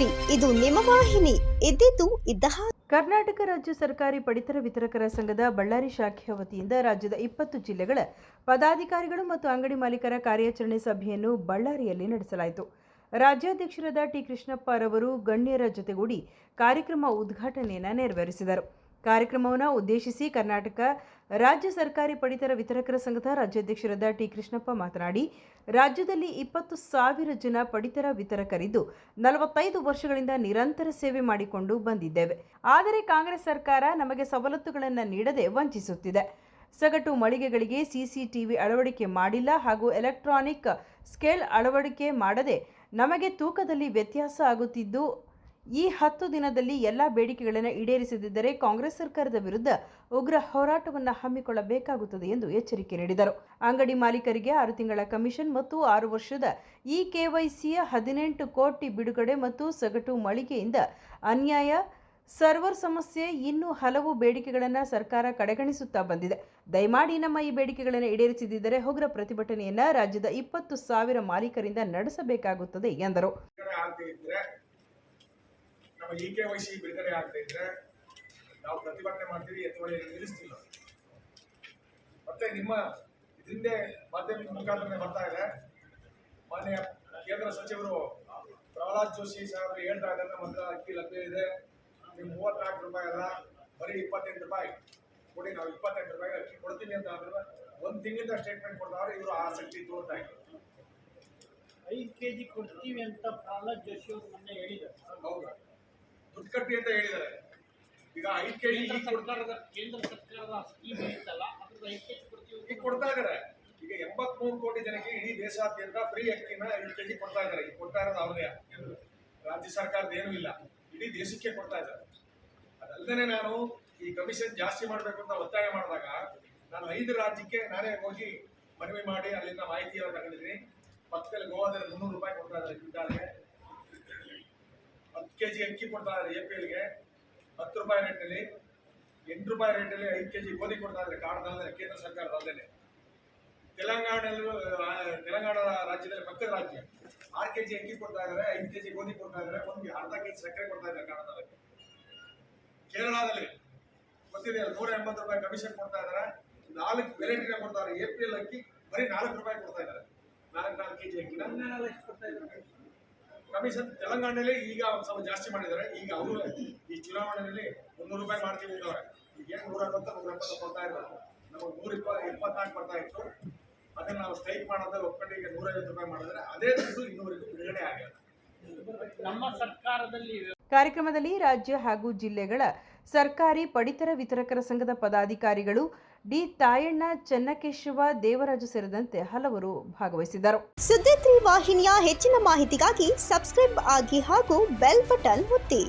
ಹಿಮವಾಹಿನಿ ಇದ್ದಿದ್ದು ಇದ್ದ ಕರ್ನಾಟಕ ರಾಜ್ಯ ಸರ್ಕಾರಿ ಪಡಿತರ ವಿತರಕರ ಸಂಘದ ಬಳ್ಳಾರಿ ಶಾಖೆಯ ವತಿಯಿಂದ ರಾಜ್ಯದ ಇಪ್ಪತ್ತು ಜಿಲ್ಲೆಗಳ ಪದಾಧಿಕಾರಿಗಳು ಮತ್ತು ಅಂಗಡಿ ಮಾಲೀಕರ ಕಾರ್ಯಾಚರಣೆ ಸಭೆಯನ್ನು ಬಳ್ಳಾರಿಯಲ್ಲಿ ನಡೆಸಲಾಯಿತು. ರಾಜ್ಯಾಧ್ಯಕ್ಷರಾದ ಟಿ ಕೃಷ್ಣಪ್ಪ ರವರು ಗಣ್ಯರ ಜೊತೆಗೂಡಿ ಕಾರ್ಯಕ್ರಮ ಉದ್ಘಾಟನೆಯನ್ನು ನೆರವೇರಿಸಿದರು. ಕಾರ್ಯಕ್ರಮವನ್ನು ಉದ್ದೇಶಿಸಿ ಕರ್ನಾಟಕ ರಾಜ್ಯ ಸರ್ಕಾರಿ ಪಡಿತರ ವಿತರಕರ ಸಂಘದ ರಾಜ್ಯಾಧ್ಯಕ್ಷರಾದ ಟಿ ಕೃಷ್ಣಪ್ಪ ಮಾತನಾಡಿ, ರಾಜ್ಯದಲ್ಲಿ ಇಪ್ಪತ್ತು ಸಾವಿರ ಜನ ಪಡಿತರ ವಿತರಕರಿದ್ದು ನಲವತ್ತೈದು ವರ್ಷಗಳಿಂದ ನಿರಂತರ ಸೇವೆ ಮಾಡಿಕೊಂಡು ಬಂದಿದ್ದೇವೆ. ಆದರೆ ಕಾಂಗ್ರೆಸ್ ಸರ್ಕಾರ ನಮಗೆ ಸವಲತ್ತುಗಳನ್ನು ನೀಡದೆ ವಂಚಿಸುತ್ತಿದೆ. ಸಗಟು ಮಳಿಗೆಗಳಿಗೆ ಸಿಸಿಟಿವಿ ಅಳವಡಿಕೆ ಮಾಡಿಲ್ಲ ಹಾಗೂ ಎಲೆಕ್ಟ್ರಾನಿಕ್ ಸ್ಕೇಲ್ ಅಳವಡಿಕೆ ಮಾಡದೆ ನಮಗೆ ತೂಕದಲ್ಲಿ ವ್ಯತ್ಯಾಸ ಆಗುತ್ತಿದ್ದು ಈ ಹತ್ತು ದಿನದಲ್ಲಿ ಎಲ್ಲ ಬೇಡಿಕೆಗಳನ್ನು ಈಡೇರಿಸದಿದ್ದರೆ ಕಾಂಗ್ರೆಸ್ ಸರ್ಕಾರದ ವಿರುದ್ಧ ಉಗ್ರ ಹೋರಾಟವನ್ನು ಹಮ್ಮಿಕೊಳ್ಳಬೇಕಾಗುತ್ತದೆ ಎಂದು ಎಚ್ಚರಿಕೆ ನೀಡಿದರು. ಅಂಗಡಿ ಮಾಲೀಕರಿಗೆ ಆರು ತಿಂಗಳ ಕಮಿಷನ್ ಮತ್ತು ಆರು ವರ್ಷದ ಇ ಕೆವೈಸಿಯ ಹದಿನೆಂಟು ಕೋಟಿ ಬಿಡುಗಡೆ ಮತ್ತು ಸಗಟು ಮಳಿಗೆಯಿಂದ ಅನ್ಯಾಯ, ಸರ್ವರ್ ಸಮಸ್ಯೆ, ಇನ್ನೂ ಹಲವು ಬೇಡಿಕೆಗಳನ್ನು ಸರ್ಕಾರ ಕಡೆಗಣಿಸುತ್ತಾ ಬಂದಿದೆ. ದಯಮಾಡಿ ನಮ್ಮ ಈ ಬೇಡಿಕೆಗಳನ್ನು ಈಡೇರಿಸದಿದ್ದರೆ ಉಗ್ರ ಪ್ರತಿಭಟನೆಯನ್ನು ರಾಜ್ಯದ ಇಪ್ಪತ್ತು ಸಾವಿರ ಮಾಲೀಕರಿಂದ ನಡೆಸಬೇಕಾಗುತ್ತದೆ ಎಂದರು. ನಮ್ಮ ಇ ಕೆ ವೈ ಸಿ ಬಿಡುಗಡೆ ಆಗದೆ ಇದ್ರೆ ನಾವು ಪ್ರತಿಭಟನೆ ಮಾಡ್ತೀವಿ ಎತ್ತುವಳಿ ನಿಲ್ಲಿಸ್ತಿಲ್ಲ ಮತ್ತೆ ನಿಮ್ಮ ಹಿಂದೆ ಮಾಧ್ಯಮ ಮುಖಾಂತರ ಬರ್ತಾ ಇದೆ. ಮಾನ್ಯ ಕೇಂದ್ರ ಸಚಿವರು ಪ್ರಹ್ಲಾದ್ ಜೋಶಿ ಸಾಹೇಬರು ಹೇಳ್ತಾ ಇದ್ದಾರೆ ನಮ್ಮ ಹತ್ರ ಅಕ್ಕಿ ಲಭ್ಯ ಇದೆ. ನೀವು ಮೂವತ್ನಾಲ್ಕು ರೂಪಾಯಿ ಅಲ್ಲ ಬರೀ ಇಪ್ಪತ್ತೆಂಟು ರೂಪಾಯಿ ಕೊಡಿ ನಾವು ಇಪ್ಪತ್ತೆಂಟು ರೂಪಾಯಿ ಅಕ್ಕಿ ಕೊಡ್ತೀನಿ ಅಂತ ಅಂದ್ರೆ ಒಂದು ತಿಂಗಳಿಂದ ಸ್ಟೇಟ್ಮೆಂಟ್ ಕೊಡ್ತಾರೆ ಇವರು ಆಸಕ್ತಿ ತೋರ್ತಾ ಇದ್ರು ಐದು ಕೆ ಜಿ ಕೊಡ್ತೀವಿ ಅಂತ ಪ್ರಹ್ಲಾದ್ ಜೋಶಿ ಅವರು ಮೊನ್ನೆ ಹೇಳಿದ್ದಾರೆ ಹೌದು. ದುಡ್ಡು ಕಟ್ಟಿ ಅಂತ ಹೇಳಿದ್ದಾರೆ. ಈಗ ಐದು ಕೆ ಜಿ ಸರ್ಕಾರದ ಕೇಂದ್ರ ಸರ್ಕಾರದ ಸ್ಕೀಮ್ ಇತ್ತಲ್ಲ ಅದ್ರದ್ದು ಐದು ಕೆ ಜಿ ಕೊಡ್ತೀವಿ ಈಗ ಕೊಡ್ತಾ ಇದ್ದಾರೆ. ಈಗ ಎಂಬತ್ಮೂರು ಕೋಟಿ ಜನಕ್ಕೆ ಇಡೀ ದೇಶಾದ್ಯಂತ ಫ್ರೀ ಅಕ್ಕಿನ ಐದು ಕೆಜಿ ಕೊಡ್ತಾ ಇದ್ದಾರೆ. ಈಗ ಕೊಡ್ತಾ ಇರೋದು ಅವ್ರದೇ ರಾಜ್ಯ ಸರ್ಕಾರದ ಏನೂ ಇಲ್ಲ. ಇಡೀ ದೇಶಕ್ಕೆ ಕೊಡ್ತಾ ಇದ್ದಾರೆ. ಅದಲ್ಲದೆ ನಾನು ಈ ಕಮಿಷನ್ ಜಾಸ್ತಿ ಮಾಡಬೇಕು ಅಂತ ಒತ್ತಾಯ ಮಾಡಿದಾಗ ನಾನು ಐದು ರಾಜ್ಯಕ್ಕೆ ನಾನೇ ಹೋಗಿ ಮನವಿ ಮಾಡಿ ಅಲ್ಲಿಂದ ಮಾಹಿತಿಯನ್ನು ತಗೊಂಡಿದ್ದೀನಿ. ಪಕ್ಕದಲ್ಲಿ ಗೋವಾದಲ್ಲಿ ಮುನ್ನೂರು ರೂಪಾಯಿ ಕೊಡ್ತಾ ಇದ್ದಾರೆ. ಕ್ವಿಂಟಾಲ್ಗೆ ಕೆ ಜಿ ಅಕ್ಕಿ ಕೊಡ್ತಾ ಇದ್ದಾರೆ ಎ ಪಿ ಎಲ್ಗೆ ಹತ್ತು ರೂಪಾಯಿ ರೇಟಲ್ಲಿ ಎಂಟು ರೂಪಾಯಿ ರೇಟಲ್ಲಿ ಐದು ಕೆ ಜಿ ಗೋಧಿ ಕೊಡ್ತಾ ಇದ್ದಾರೆ ಕಾರಣದಲ್ಲೇ ಕೇಂದ್ರ ಸರ್ಕಾರದಲ್ಲೇ. ತೆಲಂಗಾಣದಲ್ಲೂ ತೆಲಂಗಾಣ ರಾಜ್ಯದಲ್ಲಿ ಪಕ್ಕದ ರಾಜ್ಯ. ಆರು ಕೆ ಜಿ ಅಕ್ಕಿ ಕೊಡ್ತಾ ಇದ್ದಾರೆ ಐದು ಕೆ ಜಿ ಗೋಧಿ ಕೊಡ್ತಾ ಇದ್ದಾರೆ ಒಂದು ಅರ್ಧ ಕೆ ಜಿ ಸಕ್ಕರೆ ಕೊಡ್ತಾ ಇದ್ದಾರೆ ಕಾರಣದಲ್ಲಿ ಕೇರಳದಲ್ಲಿ ಗೊತ್ತಿದೆ ನೂರ ಎಂಬತ್ತು ರೂಪಾಯಿ ಕಮಿಷನ್ ಕೊಡ್ತಾ ಇದ್ದಾರೆ ನಾಲ್ಕು ವೆರೈಟಿನ ಕೊಡ್ತಾರೆ ಎ ಪಿ ಎಲ್ ಅಕ್ಕಿ, ಬರೀ ನಾಲ್ಕು ರೂಪಾಯಿ ಕೊಡ್ತಾ ಇದ್ದಾರೆ ನಾಲ್ಕು ನಾಲ್ಕು ಕೆ ಜಿ ಅಕ್ಕಿನ ತೆಲಂಗಾಣದಲ್ಲಿ ಎಷ್ಟು ಕೊಡ್ತಾ ಇದ್ದಾರೆ ಕಮಿಷನ್ ತೆಲಂಗಾಣದಲ್ಲಿ ಈಗ ಒಂದು ಸ್ವಲ್ಪ ಜಾಸ್ತಿ ಮಾಡಿದ್ದಾರೆ. ಈಗ ಅವರು ಈ ಚುನಾವಣೆಯಲ್ಲಿ ಮುನ್ನೂರು ರೂಪಾಯಿ ಮಾಡ್ತೀವಿ ಅಂದವ್ರೆ ಈಗ ಏನು ನೂರ ಅರವತ್ತು, ನೂರ ಎಪ್ಪತ್ತು ಕೊಡ್ತಾ ಇದ್ದಾರೆ ನಮಗೆ ನೂರ ಇಪ್ಪ ಇಪ್ಪತ್ನಾಲ್ಕು ಬರ್ತಾ ಇತ್ತು. ಅದನ್ನ ನಾವು ಸ್ಟ್ರೈಕ್ ಮಾಡೋದ್ರೆ ಈಗ ನೂರೈವತ್ತು ರೂಪಾಯಿ ಮಾಡಿದ್ರೆ ಅದೇ ದುಡ್ಡು ಇನ್ನೂವರೆಗೂ ಬಿಡುಗಡೆ ಆಗಿದೆ. ನಮ್ಮ ಸರ್ಕಾರದಲ್ಲಿ ಕಾರ್ಯಕ್ರಮದಲ್ಲಿ ರಾಜ್ಯ ಹಾಗೂ ಜಿಲ್ಲೆಗಳ ಸರ್ಕಾರಿ ಪಡಿತರ ವಿತರಕರ ಸಂಘದ ಪದಾಧಿಕಾರಿಗಳು ಡಿ ತಾಯಣ್ಣ ಚನ್ನಕೇಶವ ದೇವರಾಜು ಸೇರಿದಂತೆ ಹಲವರು ಭಾಗವಹಿಸಿದರು ಸುದ್ದಿ ವಾಹಿನಿಯ ಹೆಚ್ಚಿನ ಮಾಹಿತಿಗಾಗಿ ಸಬ್ಸ್ಕ್ರೈಬ್ ಆಗಿ ಹಾಗೂ ಬೆಲ್ ಬಟನ್ ಒತ್ತಿ.